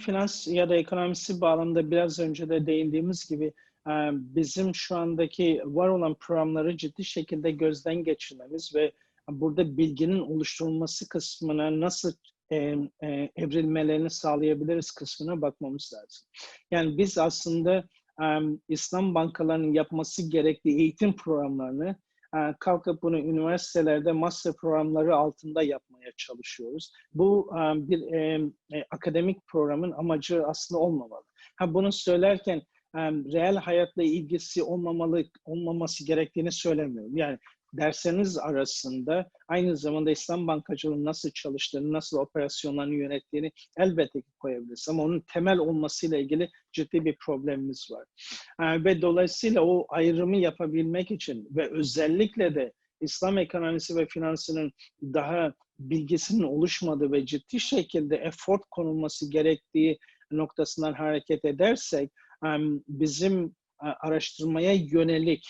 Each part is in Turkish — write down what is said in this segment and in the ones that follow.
finans ya da ekonomisi bağlamında biraz önce de değindiğimiz gibi e, bizim şu andaki var olan programları ciddi şekilde gözden geçirmemiz ve burada bilginin oluşturulması kısmına nasıl e, e, evrilmelerini sağlayabiliriz kısmına bakmamız lazım. Yani biz aslında İslam bankalarının yapması gerektiği eğitim programlarını kalkıp bunu üniversitelerde master programları altında yapmaya çalışıyoruz. Bu bir akademik programın amacı aslında olmamalı. Ha bunu söylerken reel hayatla ilgisi olmamalı olmaması gerektiğini söylemiyorum. Yani dersleriniz arasında aynı zamanda İslam bankacılığının nasıl çalıştığını, nasıl operasyonlarını yönettiğini elbette ki koyabiliriz. Ama onun temel olmasıyla ilgili ciddi bir problemimiz var. Ve dolayısıyla o ayrımı yapabilmek için ve özellikle de İslam ekonomisi ve finansının daha bilgisinin oluşmadığı ve ciddi şekilde effort konulması gerektiği noktasından hareket edersek bizim araştırmaya yönelik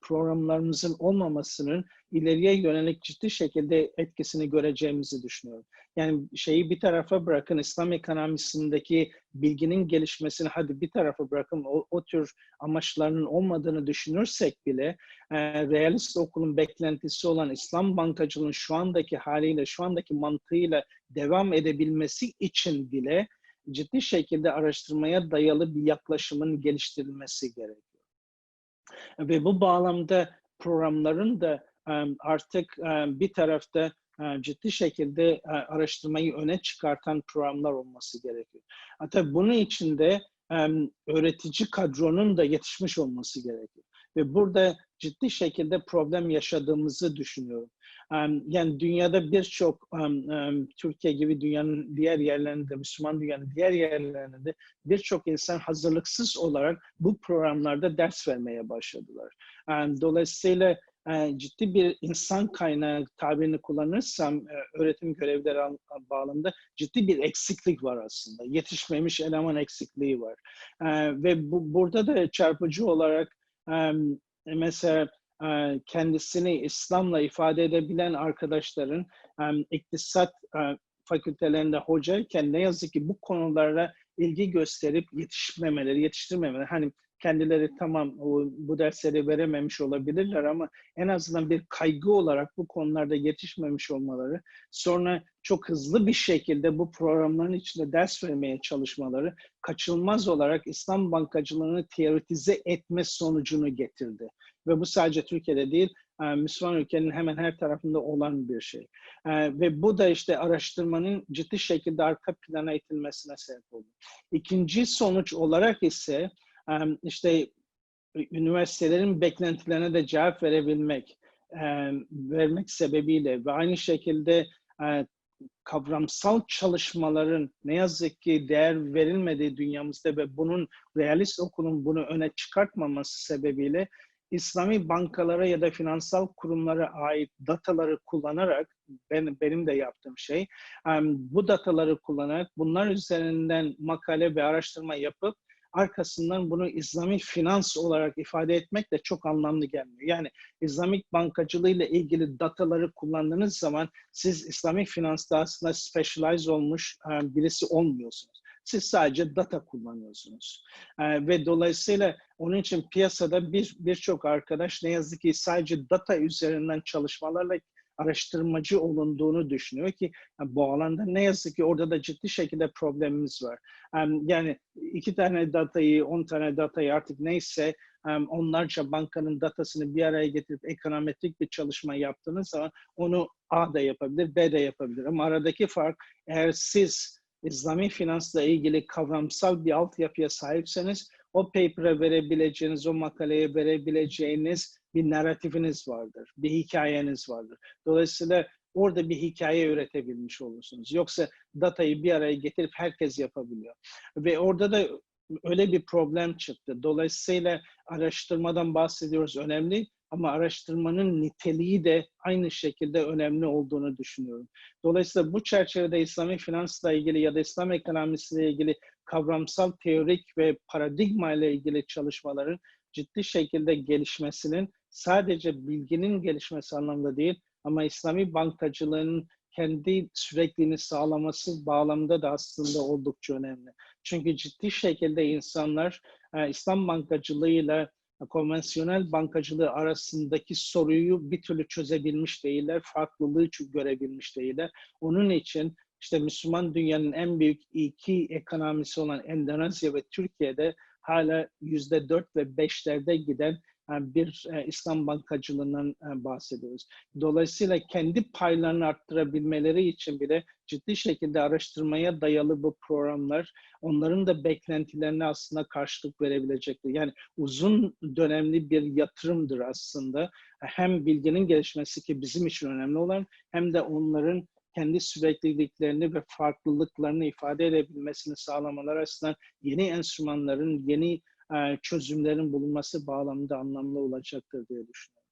programlarımızın olmamasının ileriye yönelik ciddi şekilde etkisini göreceğimizi düşünüyorum. Yani şeyi bir tarafa bırakın İslam ekonomisindeki bilginin gelişmesini hadi bir tarafa bırakın o, o tür amaçlarının olmadığını düşünürsek bile e, realist okulun beklentisi olan İslam bankacılığının şu andaki haliyle şu andaki mantığıyla devam edebilmesi için bile ciddi şekilde araştırmaya dayalı bir yaklaşımın geliştirilmesi gerekiyor. Ve bu bağlamda programların da artık bir tarafta ciddi şekilde araştırmayı öne çıkartan programlar olması gerekiyor. Hatta bunun için de öğretici kadronun da yetişmiş olması gerekiyor. Ve burada ciddi şekilde problem yaşadığımızı düşünüyorum. Yani dünyada birçok Türkiye gibi dünyanın diğer yerlerinde, Müslüman dünyanın diğer yerlerinde birçok insan hazırlıksız olarak bu programlarda ders vermeye başladılar. Dolayısıyla ciddi bir insan kaynağı tabirini kullanırsam öğretim görevleri bağlamında ciddi bir eksiklik var aslında. Yetişmemiş eleman eksikliği var. Ve bu, burada da çarpıcı olarak mesela kendisini İslam'la ifade edebilen arkadaşların iktisat fakültelerinde hocayken ne yazık ki bu konulara ilgi gösterip yetişmemeleri, yetiştirmemeleri. Hani kendileri tamam bu dersleri verememiş olabilirler ama en azından bir kaygı olarak bu konularda yetişmemiş olmaları, sonra çok hızlı bir şekilde bu programların içinde ders vermeye çalışmaları kaçınılmaz olarak İslam bankacılığını teoritize etme sonucunu getirdi. Ve bu sadece Türkiye'de değil, Müslüman ülkenin hemen her tarafında olan bir şey. Ve bu da işte araştırmanın ciddi şekilde arka plana itilmesine sebep oldu. İkinci sonuç olarak ise işte üniversitelerin beklentilerine de cevap verebilmek, vermek sebebiyle ve aynı şekilde kavramsal çalışmaların ne yazık ki değer verilmediği dünyamızda ve bunun realist okulun bunu öne çıkartmaması sebebiyle İslami bankalara ya da finansal kurumlara ait dataları kullanarak ben, benim de yaptığım şey bu dataları kullanarak bunlar üzerinden makale ve araştırma yapıp arkasından bunu İslami finans olarak ifade etmek de çok anlamlı gelmiyor. Yani İslamik bankacılığı ile ilgili dataları kullandığınız zaman siz İslami finansta aslında specialize olmuş birisi olmuyorsunuz. Siz sadece data kullanıyorsunuz. Ee, ve dolayısıyla onun için piyasada bir birçok arkadaş ne yazık ki sadece data üzerinden çalışmalarla araştırmacı olunduğunu düşünüyor ki bu alanda ne yazık ki orada da ciddi şekilde problemimiz var. Yani iki tane datayı, on tane datayı artık neyse onlarca bankanın datasını bir araya getirip ekonometrik bir çalışma yaptığınız zaman onu A da yapabilir, B de yapabilir. Ama aradaki fark eğer siz İslami finansla ilgili kavramsal bir altyapıya sahipseniz o paper'a verebileceğiniz, o makaleye verebileceğiniz bir narratifiniz vardır, bir hikayeniz vardır. Dolayısıyla orada bir hikaye üretebilmiş olursunuz. Yoksa datayı bir araya getirip herkes yapabiliyor. Ve orada da öyle bir problem çıktı. Dolayısıyla araştırmadan bahsediyoruz önemli ama araştırmanın niteliği de aynı şekilde önemli olduğunu düşünüyorum. Dolayısıyla bu çerçevede İslami finansla ilgili ya da İslam ekonomisiyle ilgili kavramsal teorik ve paradigma ile ilgili çalışmaların ciddi şekilde gelişmesinin sadece bilginin gelişmesi anlamında değil ama İslami bankacılığın kendi sürekliliğini sağlaması bağlamda da aslında oldukça önemli. Çünkü ciddi şekilde insanlar e, İslam bankacılığıyla konvansiyonel bankacılığı arasındaki soruyu bir türlü çözebilmiş değiller, farklılığı görebilmiş değiller. Onun için işte Müslüman dünyanın en büyük iki ekonomisi olan Endonezya ve Türkiye'de hala yüzde dört ve beşlerde giden bir e, İslam bankacılığından e, bahsediyoruz. Dolayısıyla kendi paylarını arttırabilmeleri için bile ciddi şekilde araştırmaya dayalı bu programlar onların da beklentilerine aslında karşılık verebilecektir. Yani uzun dönemli bir yatırımdır aslında. Hem bilginin gelişmesi ki bizim için önemli olan hem de onların kendi sürekliliklerini ve farklılıklarını ifade edebilmesini sağlamaları açısından yeni enstrümanların, yeni e, çözümlerin bulunması bağlamında anlamlı olacaktır diye düşünüyorum.